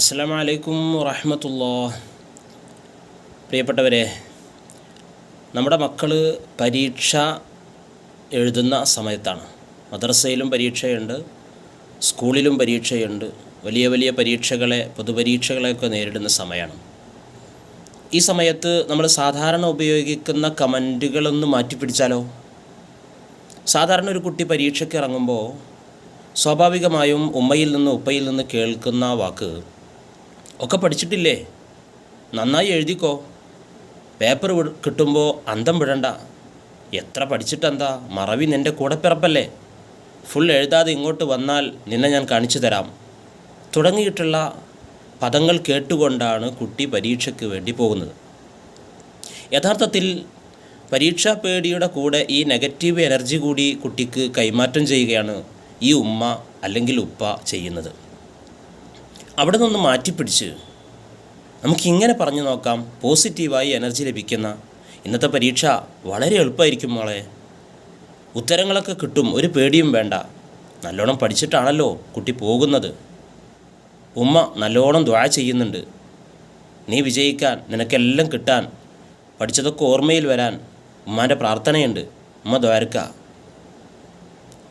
അസ്സാം വലൈക്കും വറഹമത്തുല്ലാ പ്രിയപ്പെട്ടവരെ നമ്മുടെ മക്കൾ പരീക്ഷ എഴുതുന്ന സമയത്താണ്. മദ്രസയിലും പരീക്ഷയുണ്ട് സ്കൂളിലും പരീക്ഷയുണ്ട് വലിയ വലിയ പരീക്ഷകളെ പൊതുപരീക്ഷകളെയൊക്കെ നേരിടുന്ന സമയമാണ്. ഈ സമയത്ത് നമ്മൾ സാധാരണ ഉപയോഗിക്കുന്ന കമന്റുകളൊന്ന് മാറ്റിപ്പിടിച്ചാലോ സാധാരണ ഒരു കുട്ടി പരീക്ഷയ്ക്ക് ഇറങ്ങുമ്പോൾ സ്വാഭാവികമായും ഉമ്മയിൽ നിന്ന് ഉപ്പയിൽ നിന്ന് കേൾക്കുന്ന വാക്ക് ഒക്കെ പഠിച്ചിട്ടില്ലേ? നന്നായി എഴുതിക്കോ. പേപ്പർ കിട്ടുമ്പോൾ അന്തം വിടണ്ട. എത്ര പഠിച്ചിട്ടെന്താ? മറവി നിന്റെ കൂടെ പിറപ്പല്ലേ? ഫുൾ എഴുതാതെ ഇങ്ങോട്ട് വന്നാൽ നിന്നെ ഞാൻ കാണിച്ചു തരാം. തുടങ്ങിയിട്ടുള്ള പദങ്ങൾ കേട്ടുകൊണ്ടാണ് കുട്ടി പരീക്ഷയ്ക്ക് വേണ്ടി പോകുന്നത്. യഥാർത്ഥത്തിൽ പരീക്ഷാ പേടിയുടെ കൂടെ ഈ നെഗറ്റീവ് എനർജി കൂടി കുട്ടിക്ക് കൈമാറ്റം ചെയ്യുകയാണ് ഈ ഉമ്മ അല്ലെങ്കിൽ ഉപ്പ ചെയ്യുന്നത്. അവിടെ നിന്ന് മാറ്റിപ്പിടിച്ച് നമുക്കിങ്ങനെ പറഞ്ഞു നോക്കാം പോസിറ്റീവായി എനർജി ലഭിക്കുന്ന ഇന്നത്തെ പരീക്ഷ വളരെ എളുപ്പമായിരിക്കും മോളെ. ഉത്തരങ്ങളൊക്കെ കിട്ടും ഒരു പേടിയും വേണ്ട. നല്ലോണം പഠിച്ചിട്ടാണല്ലോ കുട്ടി പോകുന്നത്. ഉമ്മ നല്ലോണം ദ്വാ ചെയ്യുന്നുണ്ട്. നീ വിജയിക്കാൻ നിനക്കെല്ലാം കിട്ടാൻ പഠിച്ചതൊക്കെ ഓർമ്മയിൽ വരാൻ ഉമ്മാന്റെ പ്രാർത്ഥനയുണ്ട്. ഉമ്മ ദ്വാരക്ക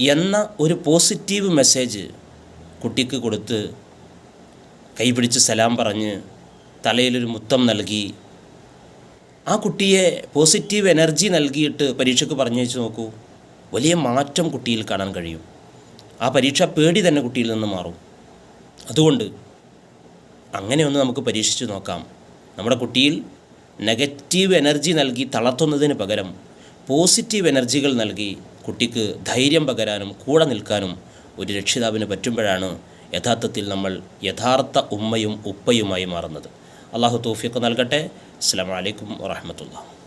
എന്ന ഒരു പോസിറ്റീവ് മെസ്സേജ് കുട്ടിക്ക് കൊടുത്ത് കൈപിടിച്ച് സലാം പറഞ്ഞ് തലയിലൊരു മുത്തം നൽകി. ആ കുട്ടിയെ പോസിറ്റീവ് എനർജി നൽകിയിട്ട് പരീക്ഷയ്ക്ക് പറഞ്ഞയച്ച് നോക്കൂ. വലിയ മാറ്റം കുട്ടിയിൽ കാണാൻ കഴിയും. ആ പരീക്ഷ പേടി തന്നെ കുട്ടിയിൽ നിന്ന് മാറും. അതുകൊണ്ട് അങ്ങനെ ഒന്ന് നമുക്ക് പരീക്ഷിച്ച് നോക്കാം. നമ്മുടെ കുട്ടിയിൽ നെഗറ്റീവ് എനർജി നൽകി തളർത്തുന്നതിന് പകരം പോസിറ്റീവ് എനർജികൾ നൽകി കുട്ടിക്ക് ധൈര്യം പകരാനും കൂടെ നിൽക്കാനും ഒരു രക്ഷിതാവിന് പറ്റുമ്പോഴാണ് യഥാർത്ഥത്തിൽ നമ്മൾ യഥാർത്ഥ ഉമ്മയും ഉപ്പയുമായി മാറുന്നത്. അള്ളാഹു തൗഫീഖ് നൽകട്ടെ. അസ്സാം വലൈക്കും വാഹമത്തുള്ള